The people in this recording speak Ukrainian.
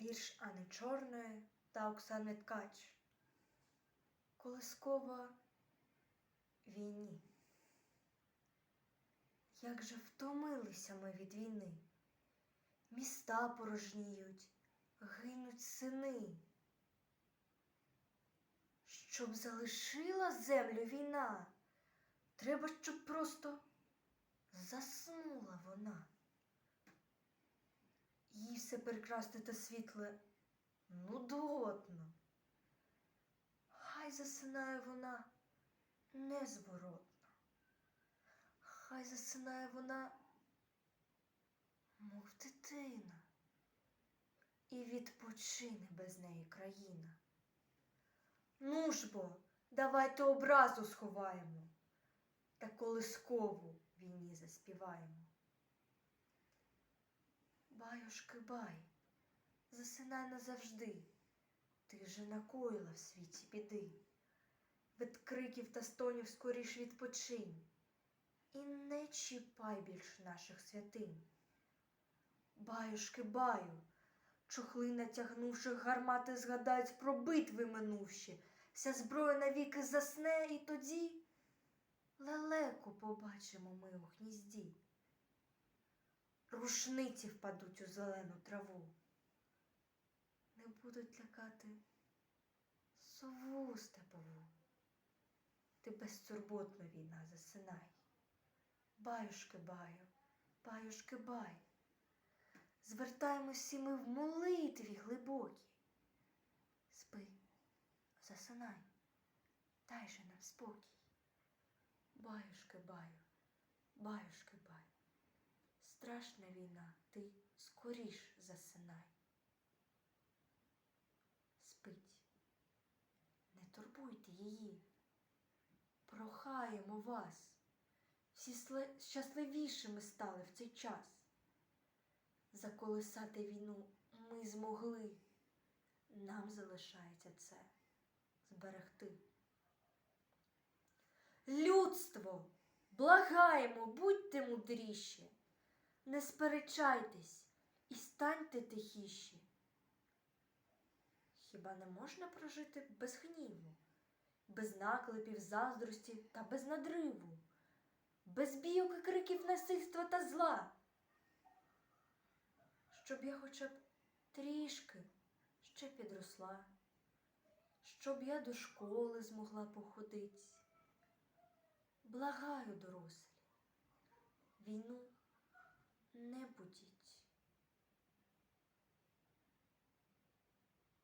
Вірш Ани Чорної та Оксани Ткач. Колискова війні. Як же втомилися ми від війни, міста порожніють, гинуть сини. Щоб залишила землю війна, треба, щоб просто заснула вона. Все прекрасне та світле нудотно. Хай засинає вона незворотно. Хай засинає вона, мов дитина, і відпочине без неї країна. Ну ж бо, давайте образу сховаємо та колискову війні заспіваємо. Баюшки, бай, засинай назавжди, ти вже накоїла в світі біди. Від криків та стонів скоріш відпочинь, і не чіпай більш наших святинь. Баюшки, баю, чохли натягнувши гармати згадають про битви минувші, вся зброя навіки засне, і тоді лелеку побачимо ми у гнізді рушниці впадуть у зелену траву. Не будуть лякати сову степову. Ти безтурботно війна засинай. Баюшки баю, баюшки бай. Звертаємося ми в молитві глибокій. Спи, засинай, дай же нам спокій. Баюшки баю, баюшки баю. Страшна війна, ти скоріш засинай. Спить, не турбуйте її. Прохаємо вас. Всі щасливішими стали в цей час. Заколисати війну ми змогли. Нам залишається це зберегти. Людство, благаємо, будьте мудріші. Не сперечайтесь і станьте тихіші. Хіба не можна прожити без гніву, без наклепів, заздрості та без надриву, без бійок і криків насильства та зла? Щоб я хоча б трішки ще підросла, щоб я до школи змогла походить. Благаю, дорослі, війну не будіть.